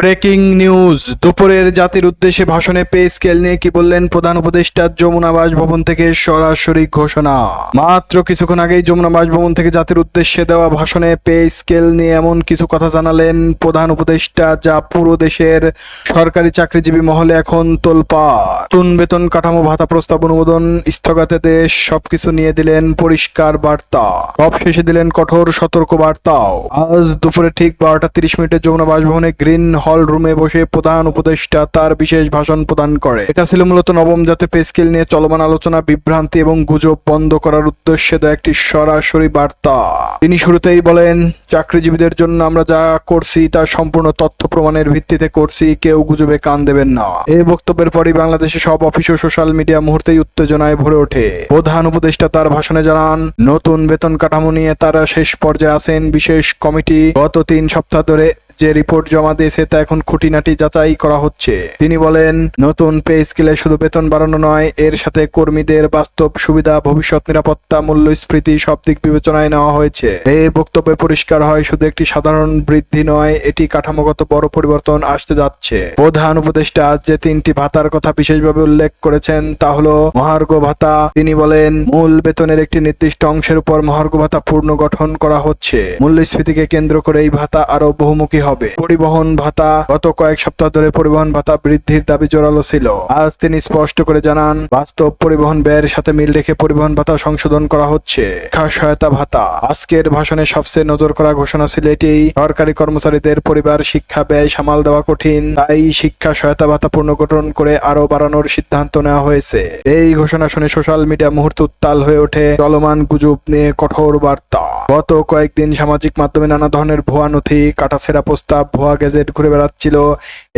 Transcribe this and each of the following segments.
Breaking news. দুপুরের জাতির উদ্দেশ্যে ভাষণে পে স্কেল নিয়ে কি বললেন প্রধান উপদেষ্টা যমুনা বাসভবন থেকে সরাসরি ঘোষণা। মাত্র কিছুক্ষণ আগেই যমুনা বাসভবন থেকে জাতির উদ্দেশ্যে দেওয়া ভাষণে পে স্কেল নিয়ে এমন কিছু কথা জানালেন প্রধান উপদেষ্টা যা পুরো দেশের সরকারি চাকরিজীবী মহলে এখন তোলপা নতুন বেতন কাঠামো, ভাতা প্রস্তাব অনুমোদন স্থগতে দেশ সবকিছু নিয়ে দিলেন পরিষ্কার বার্তা। সব শেষে দিলেন কঠোর সতর্ক বার্তাও আজ দুপুরে ঠিক বারোটা তিরিশ মিনিটে যমুনা বাসভবনে গ্রিন হল রুমে বসে প্রধান উপদেষ্টা তার বিশেষ ভাষণ প্রদান করে। এটা ছিল মূলত নবম জাতীয় পে স্কেল নিয়ে চলমান আলোচনা, বিভ্রান্তি এবং গুজব বন্ধ করার উদ্দেশ্যে দেওয়া একটি সরাসরি বার্তা। তিনি শুরুতেই বলেন, চাকরিজীবীদের জন্য আমরা যা করছি তা সম্পূর্ণ তথ্য প্রমাণের ভিত্তিতে করছি, কেউ গুজবে কান দেবেন না। এই বক্তব্যের পরই বাংলাদেশে সব অফিস ও সোশ্যাল মিডিয়া মুহূর্তেই উত্তেজনায় ভরে ওঠে। প্রধান উপদেষ্টা তার ভাষণে জানান, নতুন বেতন কাঠামো নিয়ে তারা শেষ পর্যায়ে আছেন। বিশেষ কমিটি গত তিন সপ্তাহ ধরে যে রিপোর্ট জমা দিয়েছে তা এখন খুঁটিনাটি যাচাই করা হচ্ছে। তিনি বলেন, নতুন পে স্কেলে শুধু বেতন বাড়ানো নয়, এর সাথে কর্মীদের বাস্তব সুবিধা, ভবিষ্যৎ নিরাপত্তা, মূল্যস্ফীতি সব দিক বিবেচনায় নেওয়া হয়েছে। এই বক্তব্যে পরিষ্কার হয়, শুধু একটি সাধারণ বৃদ্ধি নয়, এটি কাঠামোগত বড় পরিবর্তন আসতে যাচ্ছে। প্রধান উপদেষ্টা যে তিনটি ভাতার কথা বিশেষভাবে উল্লেখ করেছেন তা হলো মহার্ঘ ভাতা। তিনি বলেন, মূল বেতনের একটি নির্দিষ্ট অংশের উপর মহার্ঘ ভাতা পুনর্গঠন করা হচ্ছে। মূল্যস্ফীতিকে কেন্দ্র করে এই ভাতা আরও বহুমুখী হবে। পরিবহন ভাতা, গত কয়েক সপ্তাহ ধরে পরিবহন ভাতা বৃদ্ধির দাবি জোরালো ছিল। আজ তিনি স্পষ্ট করে জানান, বাস্তব পরিবহন ব্যয়ের সাথে মিল রেখে পরিবহন ভাতা সংশোধন করা হচ্ছে। শিক্ষা সহায়তা ভাতা। আজকের ভাষণে সবচেয়ে নজর করা ঘোষণা ছিল এটি, সরকারি কর্মচারীদের পরিবার শিক্ষা ব্যয় সামাল দেওয়া কঠিন, তাই শিক্ষা সহায়তা ভাতা পুনর্গঠন করে আরও বাড়ানোর সিদ্ধান্ত নেওয়া হয়েছে। এই ঘোষণা শুনে সোশ্যাল মিডিয়া মুহূর্ত উত্তাল হয়ে ওঠে চলমান গুজব নিয়ে কঠোর বার্তা। গত কয়েকদিন সামাজিক মাধ্যমে নানা ধরনের ভুয়া নথি, কাটাছেড়া প্রস্তাব ভুয়া গেজেট ঘুরে বেড়াচ্ছিল।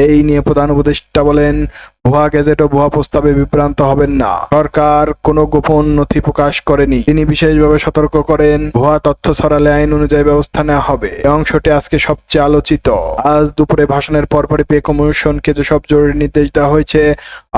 এই নিয়ে প্রধান উপদেষ্টা বলেন ভুয়া গেজেট ও ভুয়া প্রস্তাবে বিভ্রান্ত হবেন না। সরকার কোনো গোপন নথি প্রকাশ করেনি। তিনি বিশেষভাবে সতর্ক করেন, ভুয়া তথ্য ছড়ালে আইন অনুযায়ী ব্যবস্থা নেওয়া হবে। এই অংশটি আজকে সবচেয়ে আলোচিত। আজ দুপুরে ভাষণের পরপরই পে কমিশনকে যেসব জরুরি নির্দেশ দেওয়া হয়েছে,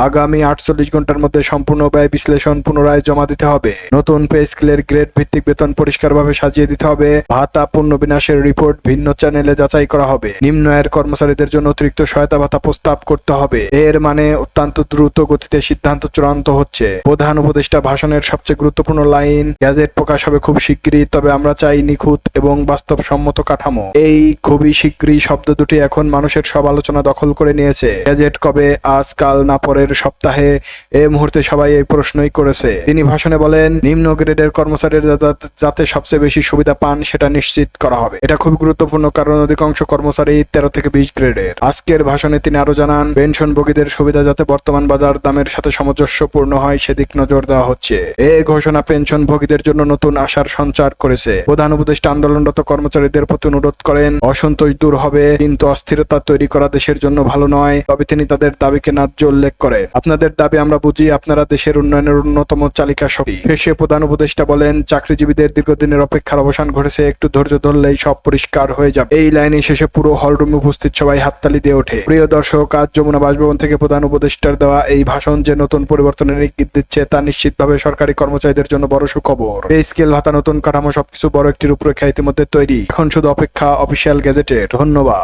আগামী আটচল্লিশ ঘণ্টার মধ্যে সম্পূর্ণ ব্যয় বিশ্লেষণ পুনরায় জমা দিতে হবে। নতুন পে স্কেলের গ্রেড ভিত্তিক বেতন পরিষ্কারভাবে সাজিয়ে দিতে হবে। ভাতা পূর্ণ বিনাশের রিপোর্ট ভিন্ন চ্যানেলে যাচাই করা হবে। নিম্ন আয়ের কর্মচারীদের জন্য অতিরিক্ত সহায়তা ভাতা প্রস্তাব করতে হবে। এর মানে অত্যন্ত দ্রুত গতিতে সিদ্ধান্ত চূড়ান্ত হচ্ছে। প্রধান উপদেষ্টা ভাষণের সবচেয়ে গুরুত্বপূর্ণ লাইন, গ্যাজেট প্রকাশ হবে খুব শীঘ্রই, তবে আমরা চাই নিখুঁত এবং বাস্তবসম্মত কাঠামো। এই খুবই শীঘ্রই শব্দ দুটি এখন মানুষের সব আলোচনা দখল করে নিয়েছে। গ্যাজেট কবে আজকাল না পরের সপ্তাহে এই মুহূর্তে সবাই এই প্রশ্নই করেছে। তিনি ভাষণে বলেন, নিম্ন গ্রেডের কর্মচারীরা যাতে- সবচেয়ে বেশি সুবিধা পান, সেটা নিশ্চিত করা হবে। এটা খুব গুরুত্বপূর্ণ কারণ অধিকাংশ কর্মচারী তেরো থেকে বিশ গ্রেডের। আজকের ভাষণে তিনি আরও জানান পেনশন পেনশনভোগীদের সুবিধা যাতে বর্তমান বাজার দামের সাথে সামঞ্জস্যপূর্ণ হয়, সেদিক নজর দেওয়া হচ্ছে। এই ঘোষণা পেনশনভোগীদের জন্য নতুন আশার সঞ্চার করেছে। প্রধান উপদেষ্টা আন্দোলনরত কর্মচারীদের প্রতি অনুরোধ করেন, অসন্তোষ দূর হবে, কিন্তু অস্থিরতা তৈরি করা দেশের জন্য ভালো নয়। তবে তিনি তাদের দাবিকে ন্যায্য উল্লেখ করেন। আপনাদের দাবি আমরা বুঝি, আপনারা দেশের উন্নয়নের অন্যতম চালিকা শক্তি। শেষে প্রধান উপদেষ্টা বলেন, চাকরিজীবীদের দীর্ঘদিনের অপেক্ষার অবসান ঘটেছে, একটু ধৈর্য ধরলেই সব পরিষ্কার হয়ে যাবে। এই লাইনে শেষে পুরো হলরুমে উপস্থিত সবাই হাততালি দিয়ে ওঠে। প্রিয় দর্শক, আজ যমুনা বাসভবন থেকে প্রধান উপদেষ্টার দেওয়া এই ভাষণ যে নতুন পরিবর্তনের ইঙ্গিত দিচ্ছে তা নিশ্চিতভাবে সরকারি কর্মচারীদের জন্য বড় সুখবর। এই স্কেল ভাতা, নতুন কাঠামো, সবকিছু বড় একটি রূপরেখা ইতিমধ্যে তৈরি। এখন শুধু অপেক্ষা অফিসিয়াল গেজেটের ধন্যবাদ।